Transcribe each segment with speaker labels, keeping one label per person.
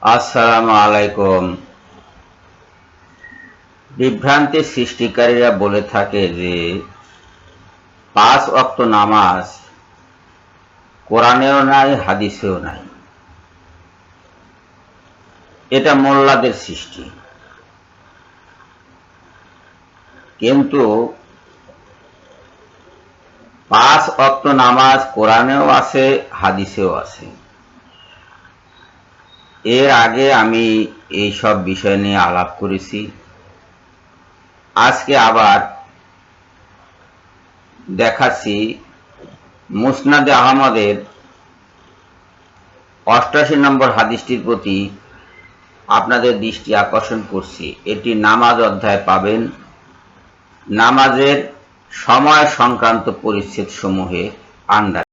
Speaker 1: আসসালামু আলাইকুম। বিভ্রান্তির সৃষ্টিকারীরা বলে থাকে যে, পাঁচ অক্ত নামাজ কোরআনেও নাই, হাদিসেও নাই। এটা মোল্লাদের সৃষ্টি। কিন্তু পাঁচ অক্ত নামাজ কোরআনেও আছে, হাদিসেও আছে। এর আগে আমি এই সব বিষয় নিয়ে আলাপ করেছি। আজকে আবার দেখাচ্ছি মুসনাদে আহমদের অষ্টাশি নম্বর হাদিসটির প্রতি আপনাদের দৃষ্টি আকর্ষণ করছি। এটি নামাজ অধ্যায় পাবেন। নামাজের সময় সংক্রান্ত পরিচ্ছেদ সমূহে আন্ডারে।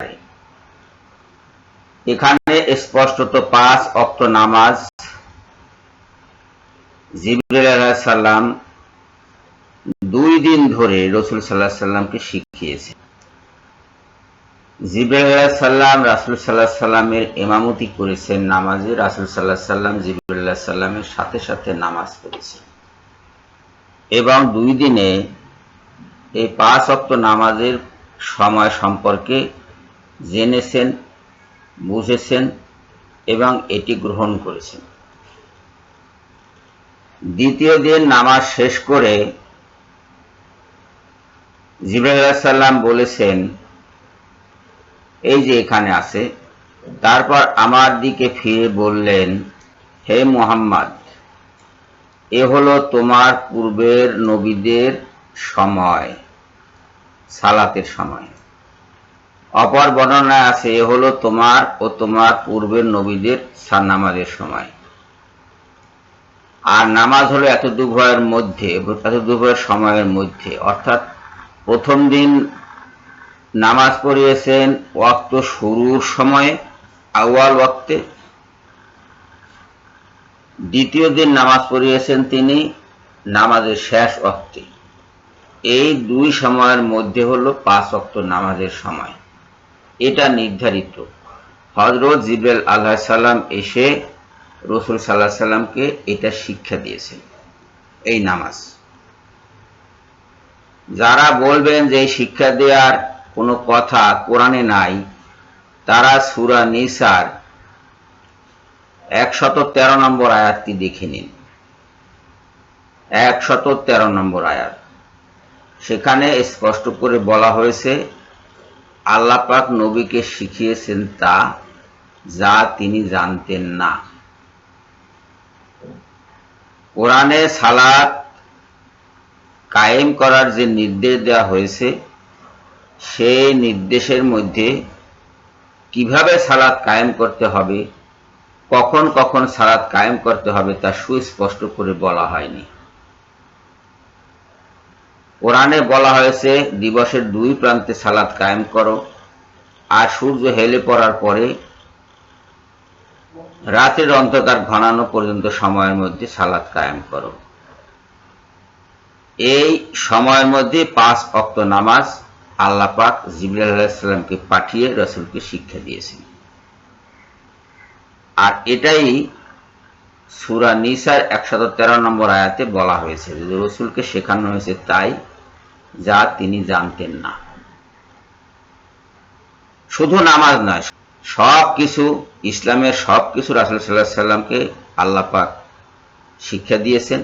Speaker 1: এখানে স্পষ্টত পাঁচ অক্ত নামাজ। জিবরুল সাল্লাম দুই দিন ধরে রসুল সাল্লাহ সাল্লামকে শিখিয়েছে। জিবরুল সাল্লাম রাসুল সাল্লাহ সাল্লামের এমামতি করেছেন নামাজে। রাসুল সাল্লাহ সাল্লাম জিবরুল্লাহ সাল্লামের সাথে সাথে নামাজ পড়েছেন। এবং দুই দিনে এই পাঁচ অক্ত নামাজের সময় সম্পর্কে জেনেছেন বুঝেছেন এবং এটি গ্রহণ করেছেন। দ্বিতীয় দিন নামাজ শেষ করে জিবাহ বলেছেন, এই যে এখানে আছে। তারপর আমার দিকে ফিরে বললেন, হে মোহাম্মদ, এ হলো তোমার পূর্বের নবীদের সময়, সালাতের সময়। অপর বর্ণনায় আছে, এ হলো তোমার ও তোমার পূর্বের নবীদের নামাজের সময়। আর নামাজ হলো এত দুভয়ের মধ্যে, এত দুভয়ের সময়ের মধ্যে। অর্থাৎ প্রথম দিন নামাজ পড়িয়েছেন ওয়াক্ত শুরুর সময়ে আওয়াল ওয়াক্তে। দ্বিতীয় দিন নামাজ পড়িয়েছেন তিনি নামাজের শেষ ওয়াক্তে। এই দুই সময়ের মধ্যে হলো পাঁচ অক্ত নামাজের সময়। এটা নির্ধারিত। হজরত জিবেল আল্লাহ সাল্লাম এসে রসুল সাল্লাহ সাল্লামকে এটা শিক্ষা দিয়েছেন, এই নামাজ। যারা বলবেন যে শিক্ষা দেওয়ার কোনো কথা কোরআনে নাই, তারা সুরা নিসার একশত তেরো নম্বর আয়াতটি দেখে নিন। একশত তেরো নম্বর আয়াত। সেখানে স্পষ্ট করে বলা হয়েছে আল্লাপাক নবীকে শিখিয়েছেন তা, যা তিনি জানতেন না। কোরআনে সালাত কায়েম করার যে নির্দেশ দেওয়া হয়েছে, সেই নির্দেশের মধ্যে কীভাবে সালাত কায়েম করতে হবে, কখন কখন সালাত কায়েম করতে হবে তা সুস্পষ্ট করে বলা হয়নি। কোরআনে বলা হয়েছে, দিবসের দুই প্রান্তে সালাদ কায়েম করো, আর সূর্য হেলে পড়ার পরে রাতের অন্ধকার ঘনানো পর্যন্ত সময়ের মধ্যে সালাদ কায়েম করো। এই সময়ের মধ্যে পাঁচ অক্ত নামাজ আল্লাহ পাক জিবুল পাঠিয়ে রসুলকে শিক্ষা দিয়েছেন। আর এটাই সুরা নিসার একশত তেরো নম্বর আয়াতে বলা হয়েছে। যদি রসুলকে শেখানো হয়েছে তাই যা তিনি জানতেন না। শুধু নামাজ নয়, সব কিছু, ইসলামের সব কিছু রাসুল সাল্লাহ সাল্লামকে আল্লাহ পাক শিক্ষা দিয়েছেন।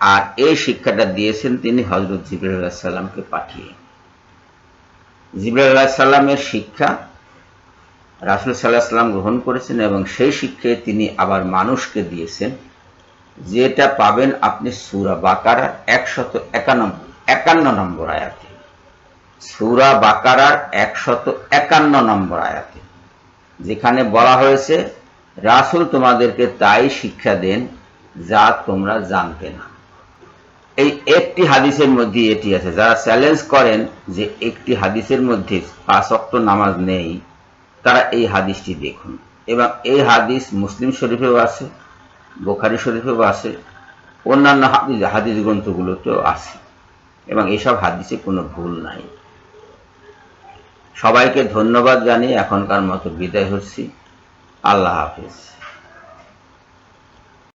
Speaker 1: আর এই শিক্ষাটা দিয়েছেন তিনি হজরত জিবরুল্লাহ সাল্লামকে পাঠিয়ে। জিবরুল্লাহ সাল্লামের শিক্ষা রাসুল সাল্লাহ সাল্লাম গ্রহণ করেছেন এবং সেই শিক্ষায় তিনি আবার মানুষকে দিয়েছেন। যেটা পাবেন আপনি সুরা বাকারার একশত একানব্বই। একান্ন নম্বর আয়াতে। সুরা বাকারার একশত একান্ন নম্বর আয়াতে। যেখানে বলা হয়েছে, রাসুল তোমাদেরকে তাই শিক্ষা দেন যা তোমরা জানতে না। এই একটি হাদিসের মধ্যে এটি আছে। যারা চ্যালেঞ্জ করেন যে একটি হাদিসের মধ্যে পাঁচক্ত নামাজ নেই, তারা এই হাদিসটি দেখুন। এবং এই হাদিস মুসলিম শরীফেও আছে, বোখারি শরীফেও আছে, অন্যান্য হাদিস হাদিস গ্রন্থগুলোতেও আছে। এবং এসব হাদিসে কোনো ভুল নাই। সবাইকে ধন্যবাদ জানিয়ে এখনকার মতো বিদায় হচ্ছি। আল্লাহ হাফিজ।